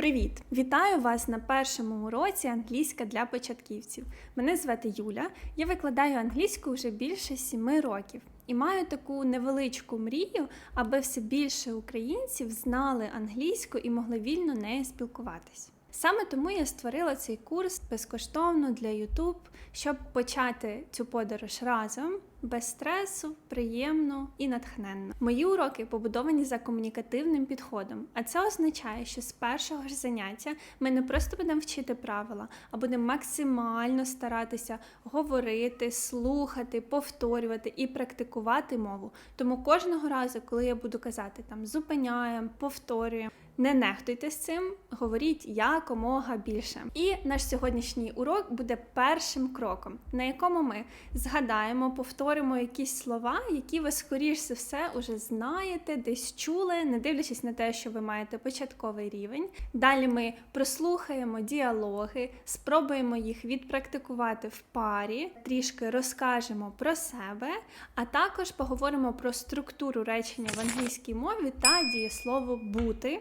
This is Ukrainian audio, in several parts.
Привіт! Вітаю вас на першому уроці англійська для початківців. Мене звати Юля. Я викладаю англійську вже більше сіми років і маю таку невеличку мрію, аби все більше українців знали англійську і могли вільно нею спілкуватись. Саме тому я створила цей курс безкоштовно для YouTube, щоб почати цю подорож разом, без стресу, приємно і натхненно. Мої уроки побудовані за комунікативним підходом, а це означає, що з першого ж заняття ми не просто будемо вчити правила, а будемо максимально старатися говорити, слухати, повторювати і практикувати мову. Тому кожного разу, коли я буду казати там зупиняємо, повторюємо. Не нехтуйте з цим, говоріть якомога більше. І наш сьогоднішній урок буде першим кроком, на якому ми згадаємо, повторимо якісь слова, які ви скоріш за все уже знаєте, десь чули, не дивлячись на те, що ви маєте початковий рівень. Далі ми прослухаємо діалоги, спробуємо їх відпрактикувати в парі, трішки розкажемо про себе, а також поговоримо про структуру речення в англійській мові та дієслово бути.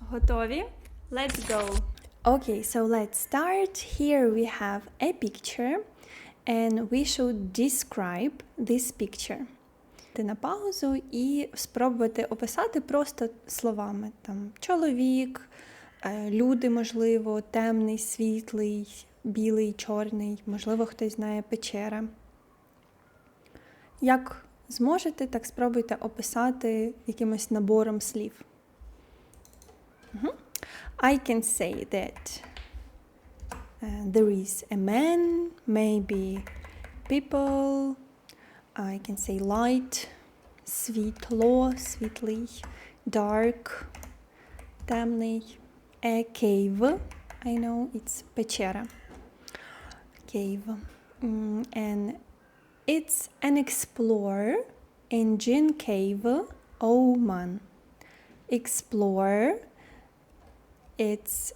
Готові? Let's go! Okay, so let's start. Here we have a picture and we should describe this picture. Ти на паузу і спробувати описати просто словами. Там чоловік, е, люди, можливо, темний, світлий, білий, чорний, можливо, хтось знає печера. Як зможете, так спробуйте описати якимось набором слів. I can say that uh, there is a man, maybe people. I can say light, світло, світлий, dark, темний. A cave. I know it's печера. Cave. Mm, and it's an explorer in Jin Cave, Oman. Explorer It's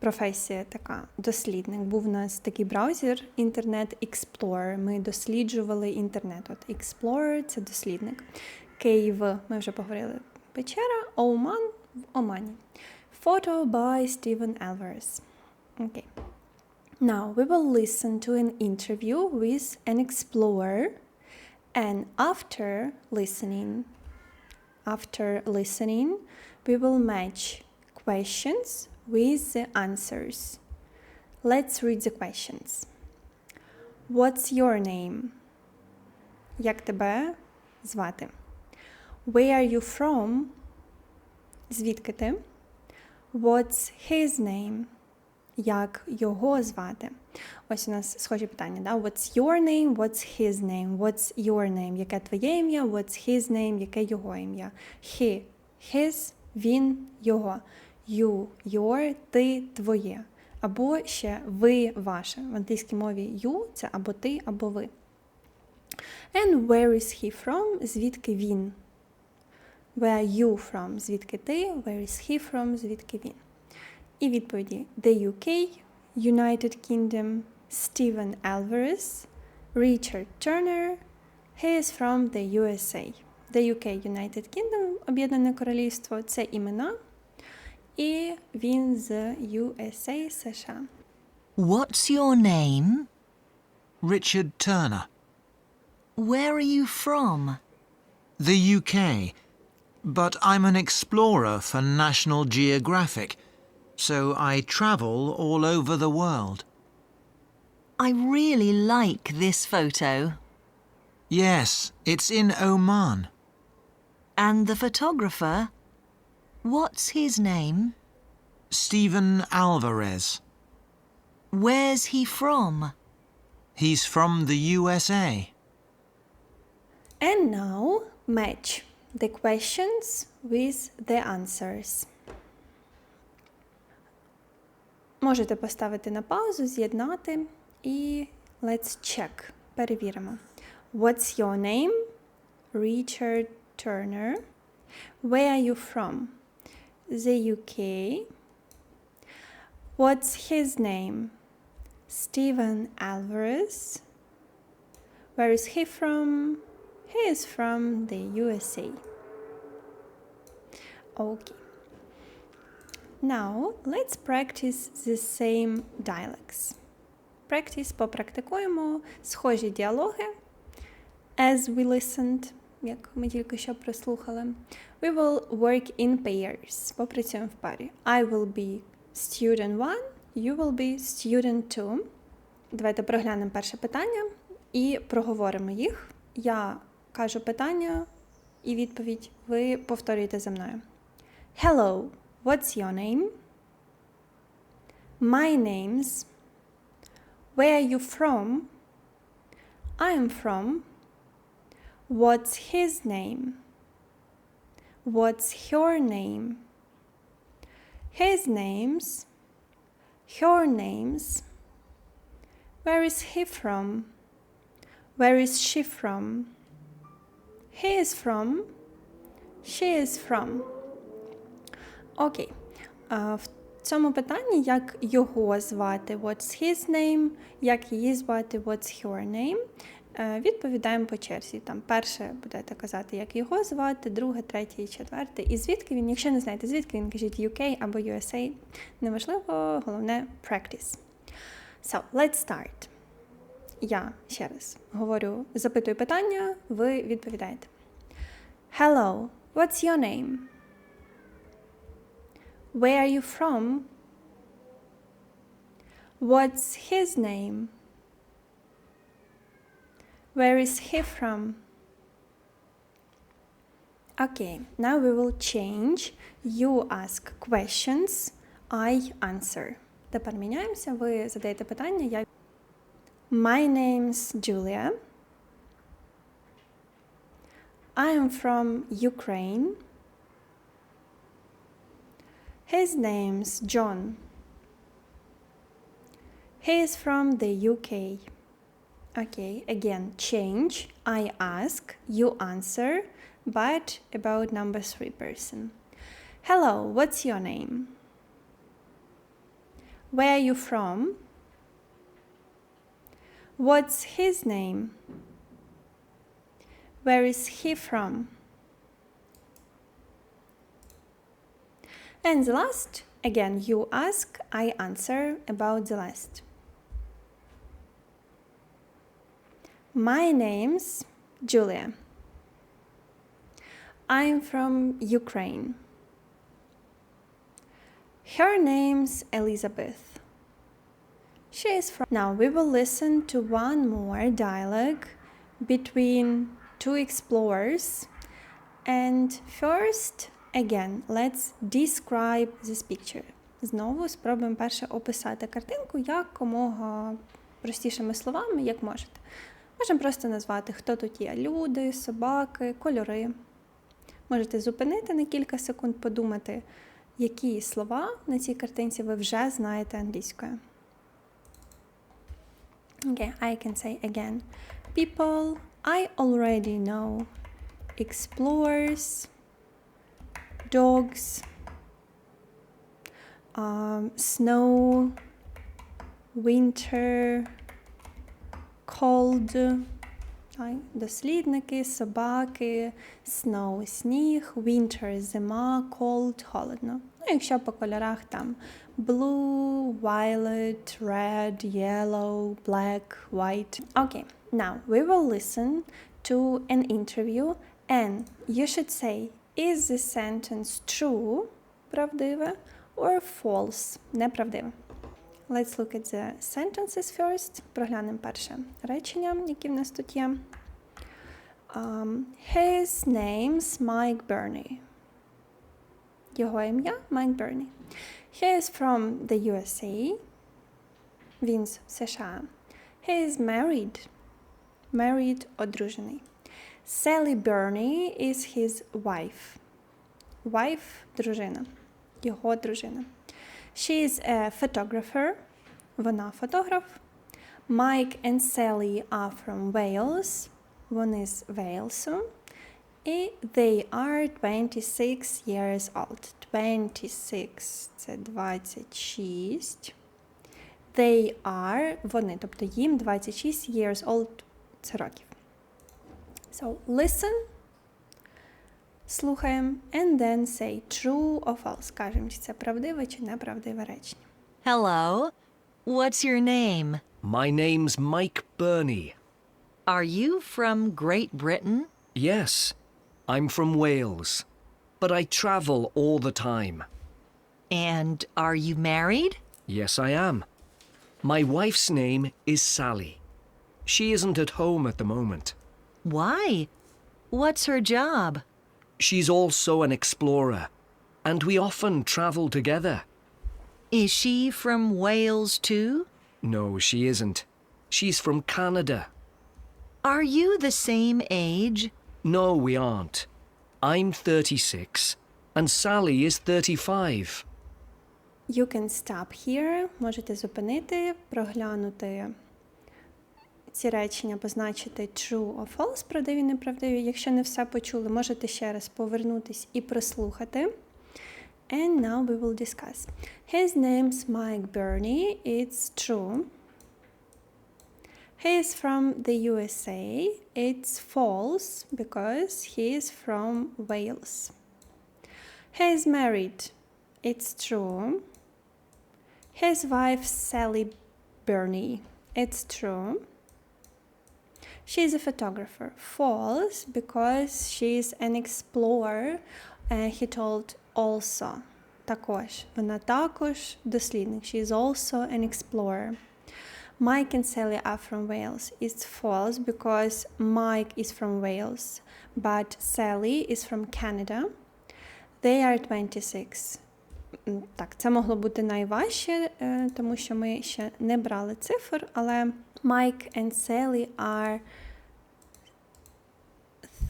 професія така дослідник. Був у нас такий браузер Internet Explorer. Ми досліджували інтернет. От Explorer – це дослідник. Cave, ми вже поговорили. Печера, Оман в Омані. Photo by Steven Alvarez. Okay. Now we will listen to an interview with an explorer and after listening after listening we will match questions with the answers. Let's read the questions. What's your name? Як тебе звати? Where are you from? Звідки ти? What's his name? Як його звати? Ось у нас схожі питання. Да? What's your name? What's his name? What's your name? Яке твоє ім'я? What's his name? Яке його ім'я? He, his, він, його. You, your, ти, твоє. Або ще ви, ваше. В англійській мові you це або ти, або ви. And where is he from? Звідки він? Where you from? Звідки ти? Where is he from? Звідки він? І відповіді: The UK, United Kingdom, Stephen Alvarez, Richard Turner. He is from the USA. The UK, United Kingdom, Об'єднане Королівство це імена. І він з USA США. What's your name? Richard Turner. Where are you from? The UK. But I'm an explorer for National Geographic, so I travel all over the world. I really like this photo. Yes, it's in Oman. And the photographer? What's his name? Stephen Alvarez. Where's he from? He's from the USA. And now match the questions with the answers. Можете поставити на паузу, з'єднати і let's check. Перевіримо. What's your name? Richard Turner. Where are you from? The UK. What's his name? Stephen Alvarez. Where is he from? He is from the USA. Okay. now let's practice the same dialects. Practice попрактикуємо схожі діалоги as we listened, Як ми тільки що прослухали. We will work in pairs. Попрацюємо в парі. I will be student 1, you will be student 2. Давайте проглянемо перше питання і проговоримо їх. Я кажу питання і відповідь. Ви повторюєте за мною. Hello, what's your name? My name's. Where are you from? I am from. What's his name? What's your name? His name's. Her name's. Where is he from? Where is she from? He is from. She is from. Окей. А, в цьому питанні, як його звати, what's his name, як її звати, what's her name, е, відповідаємо по черзі. Там перше будете казати, як його звати, друге, третє і четверте. І звідки він, якщо не знаєте, звідки він, кажіть UK або USA. Неважливо, головне practice. So, let's start. Я ще раз говорю, запитую питання, ви відповідаєте. Hello, what's your name? Where are you from? What's his name? Where is he from? Okay, now we will change. You ask questions, I answer. Тепер міняємося. Ви задаєте питання, я. My name's Julia. I am from Ukraine. His name's John. He is from the UK. Okay, again, change. I ask, you answer, but about number three person. Hello, what's your name? Where are you from? What's his name? Where is he from? And the last, again, you ask, I answer about the last. My name's Julia. I'm from Ukraine. Her name's Elizabeth. She is from. Now we will listen to one more dialogue between two explorers. And first, again, let's describe this picture. Знову спробуємо перше описати картинку якомога простішими словами, як можете. Можемо просто назвати, хто тут є: люди, собаки, кольори. Можете зупинити на кілька секунд, подумати, які слова на цій картинці ви вже знаєте англійською. Okay, I can say again. People I already know. Explorers, dogs, um, snow, winter, cold, Ай, дослідники, собаки, snow – сніг, winter – зима, cold – холодно. Ну, якщо по кольорах там blue, violet, red, yellow, black, white. Okay, now we will listen to an interview and you should say, is this sentence true, правдиве, or false, неправдиве. Let's look at the sentences first. Проглянемо перше речення, які в нас тут є. Um, his name's Mike Burney. Його ім'я Майк Берні. He is from the USA. Він з США. He is married. Married – одружений. Sally Burney is his wife. Wife – дружина. Його дружина. She is a photographer. Вона фотограф. Mike and Sally are from Wales. Вони з Вейлсу. І they are 26 years old. 26 – це 26. They are, вони, тобто їм 26 years old – це років. So, listen, Слухаємо and then say true or false. Кажемо, чи це правдиве чи неправдиве речення. Hello. What's your name? My name's Mike Burney. Are you from Great Britain? Yes, I'm from Wales, but I travel all the time. And are you married? Yes, I am. My wife's name is Sally. She isn't at home at the moment. Why? What's her job? She's also an explorer, and we often travel together. Is she from Wales too? No, she isn't. She's from Canada. Are you the same age? No, we aren't. I'm 36, and Sally is 35. You can stop here. Можете зупинити, проглянути ці речення, позначити true or false, правдиві, неправдиві. Якщо не все почули, можете ще раз повернутись і прослухати. And now we will discuss. His name's Mike Burney. It's true. He is from the USA. It's false because he is from Wales. He is married. It's true. His wife, Sally Burney. It's true. She's a photographer. False because she's an explorer. And he told also. Також. Вона також дослідник. She is also an explorer. Mike and Sally are from Wales. It's false because Mike is from Wales, but Sally is from Canada. They are 26. Так, це могло бути найважче, е, тому що ми ще не брали цифр, але Mike and Sally are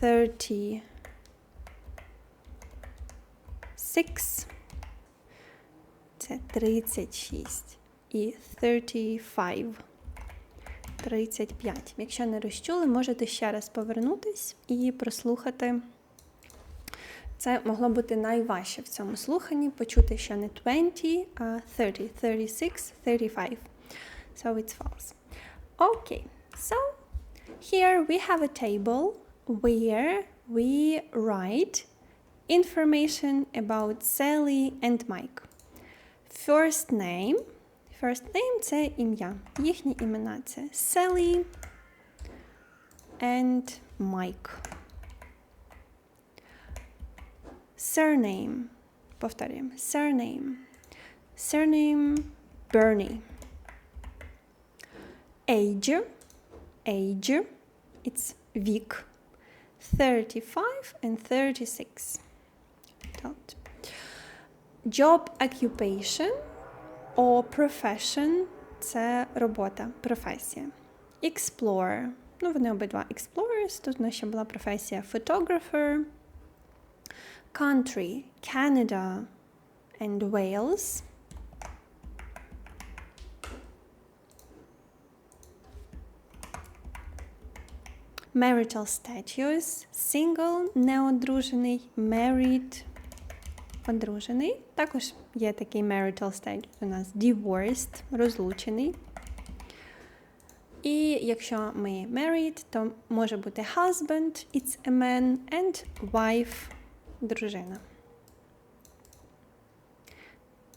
36. Це 36 і 35. 35. Якщо не розчули, можете ще раз повернутись і прослухати. Це могло бути найважче в цьому слуханні почути, що не 20, а 30, 36, 35. So it's false. Okay, so here we have a table where we write information about Sally and Mike. First name. First name це ім'я. Їхні імена це Sally and Mike. Surname. Повторюємо. Surname. Surname Bernie. Age. Age. It's вік. 35 and 36. Tot. Job occupation or profession це робота, професія. Explorer. Ну, вони обидва explorers. Тут у нас ще була професія photographer. Country Canada and Wales. Marital status single, неодружений, married, одружений. Також є такий marital status у нас divorced, розлучений. І якщо ми married, то може бути husband, it's a man, and wife, дружина.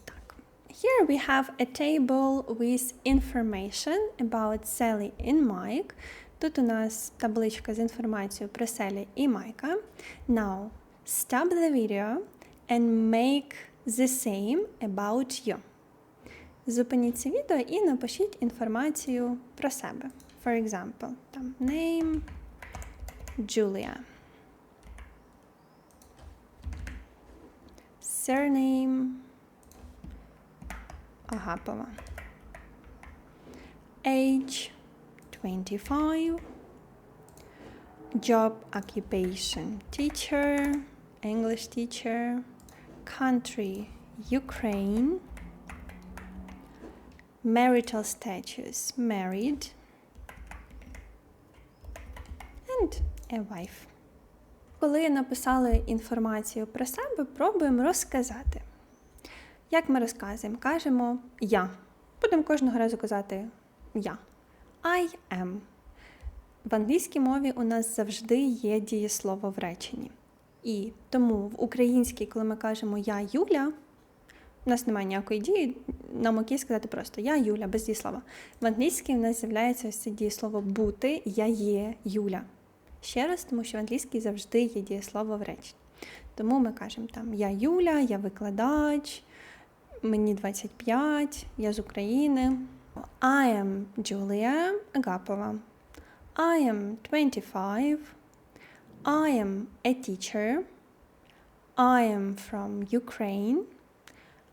Так. Here we have a table with information about Sally and Mike. Тут у нас табличка з інформацією про Селі і Майка. Now, stop the video and make the same about you. Зупиніть це відео і напишіть інформацію про себе. For example, там name Julia. surname Agapova. Age 25. Job occupation teacher, English teacher. Country Ukraine. Marital status married. And a wife. Коли написали інформацію про себе, пробуємо розказати. Як ми розказуємо? Кажемо я. Будемо кожного разу казати я. I am. В англійській мові у нас завжди є дієслово в реченні. І тому в українській, коли ми кажемо Я Юля, у нас немає ніякої дії, нам окей сказати просто Я Юля без дієслова. В англійській в нас з'являється ось це дієслово бути, я є Юля. Ще раз, тому що в англійській завжди є дієслово в речі. Тому ми кажемо там Я Юля, я викладач, мені 25, я з України. I am Julia Agapova. I am 25. I am a teacher. I am from Ukraine.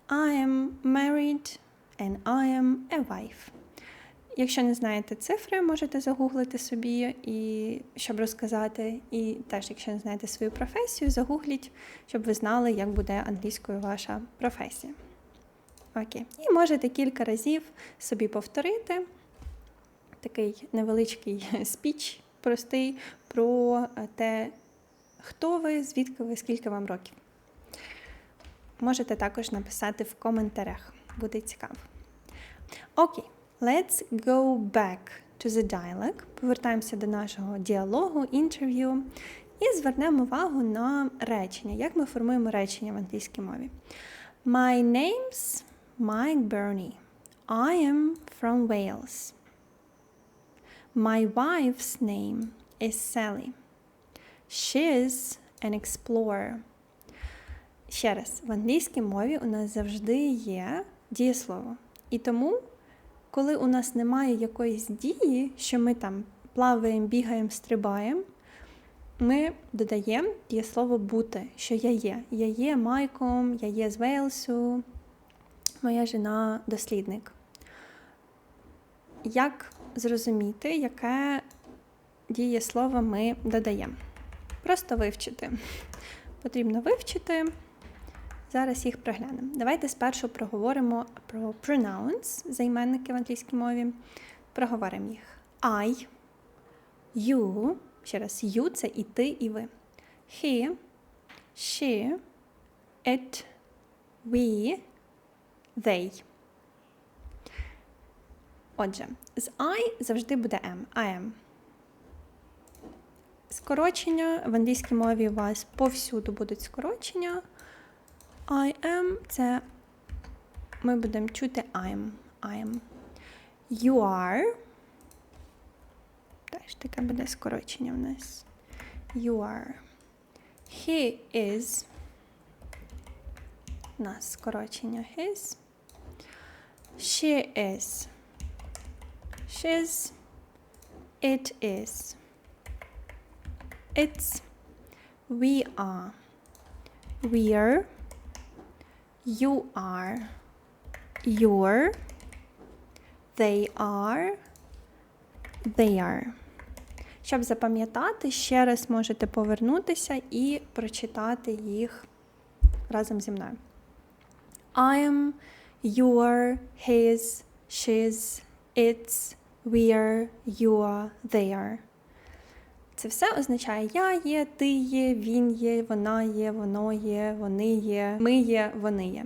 I am married and I am a wife. Якщо не знаєте цифри, можете загуглити собі, і, щоб розказати. І теж, якщо не знаєте свою професію, загугліть, щоб ви знали, як буде англійською ваша професія. Окей. І можете кілька разів собі повторити такий невеличкий спіч, простий, про те, хто ви, звідки ви, скільки вам років. Можете також написати в коментарях, буде цікаво. Окей, let's go back to the dialogue. Повертаємося до нашого діалогу, інтерв'ю і звернемо увагу на речення. Як ми формуємо речення в англійській мові? My name's Mike Burney. I am from Wales. My wife's name is Sally. She's an explorer. Ще раз, в англійській мові у нас завжди є дієслово. І тому, коли у нас немає якоїсь дії, що ми там плаваємо, бігаємо, стрибаємо, ми додаємо дієслово бути, що я є. Я є Майком, я є з Вейлсу, моя жена дослідник. Як зрозуміти, яке дієслово ми додаємо? Просто вивчити. Потрібно вивчити. Зараз їх проглянемо. Давайте спершу проговоримо про pronouns, займенники в англійській мові. Проговоримо їх. I, you, ще раз, you це і ти, і ви. He, she, it, we, they. Отже, з I завжди буде am. I am. Скорочення в англійській мові у вас повсюду будуть скорочення. I am це ми будемо чути I'm. I'm. You are. Теж таке буде скорочення в нас. You are. He is. У нас скорочення his. She is. She's. It is. It's. We are. We're. You are. You're. They are. They are. Щоб запам'ятати, ще раз можете повернутися і прочитати їх разом зі мною. I am, your, his, she's, its, we're, you're, they are. Це все означає я є, ти є, він є, вона є, воно є, вони є, ми є, вони є.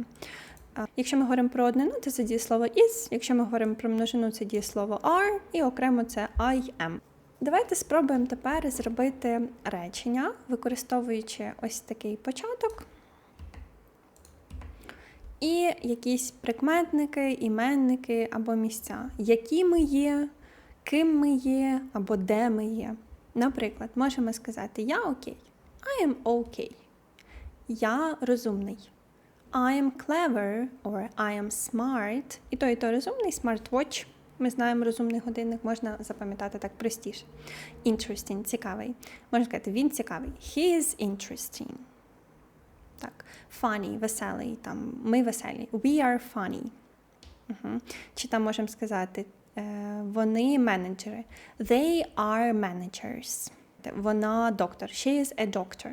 Якщо ми говоримо про однину, то це дієслово is, якщо ми говоримо про множину, це дієслово are, і окремо це I am. Давайте спробуємо тепер зробити речення, використовуючи ось такий початок. І якісь прикметники, іменники або місця, які ми є, ким ми є або де ми є. Наприклад, можемо сказати Я окей. I am okay. Я розумний. I am clever or I am smart. І то, і то розумний smartwatch. Ми знаємо розумний годинник, можна запам'ятати так простіше. Interesting, цікавий. Можна сказати, він цікавий. He is interesting. Так, funny, веселий. Там, ми веселі. We are funny. Угу. Чи там можемо сказати, вони менеджери. They are managers. Вона доктор. She is a doctor.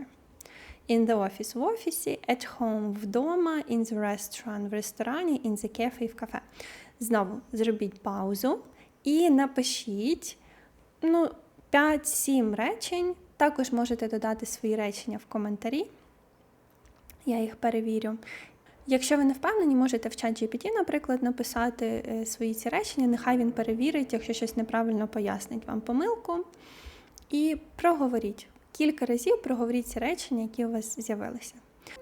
In the office в офісі, at home вдома, in the restaurant в ресторані, in the cafe в кафе. Знову зробіть паузу і напишіть ну, 5-7 речень. Також можете додати свої речення в коментарі. Я їх перевірю. Якщо ви не впевнені, можете в чат GPT, наприклад, написати е, свої ці речення. Нехай він перевірить, якщо щось неправильно пояснить вам помилку. І проговоріть. кілька разів проговоріть ці речення, які у вас з'явилися.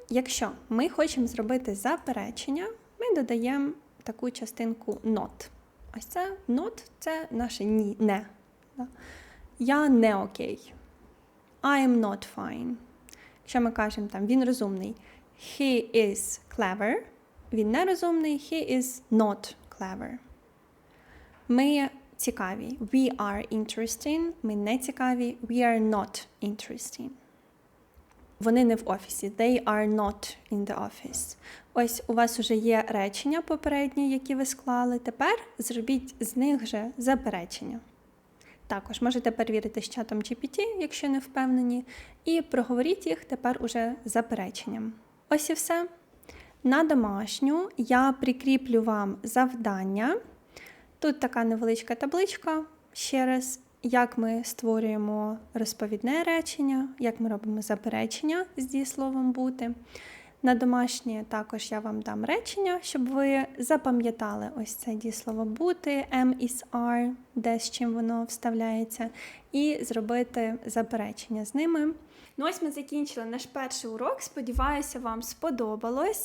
Якщо ми хочемо зробити заперечення, ми додаємо таку частинку not. Ось це not – це наше ні, не. Я не окей. I am not fine. Якщо ми кажемо там він розумний, he is clever, він нерозумний, he is not clever. Ми цікаві. We are interesting. Ми не цікаві. We are not interesting. Вони не в офісі. They are not in the office. Ось у вас вже є речення попередні, які ви склали. Тепер зробіть з них же заперечення. Також можете перевірити з чатом GPT, якщо не впевнені, і проговоріть їх тепер уже запереченням. Ось і все. На домашню я прикріплю вам завдання. Тут така невеличка табличка. Ще раз, як ми створюємо розповідне речення, як ми робимо заперечення з дієсловом бути. На домашнє також я вам дам речення, щоб ви запам'ятали ось це дієслово бути, am is are, де з чим воно вставляється, і зробити заперечення з ними. Ну ось ми закінчили наш перший урок. Сподіваюся, вам сподобалось.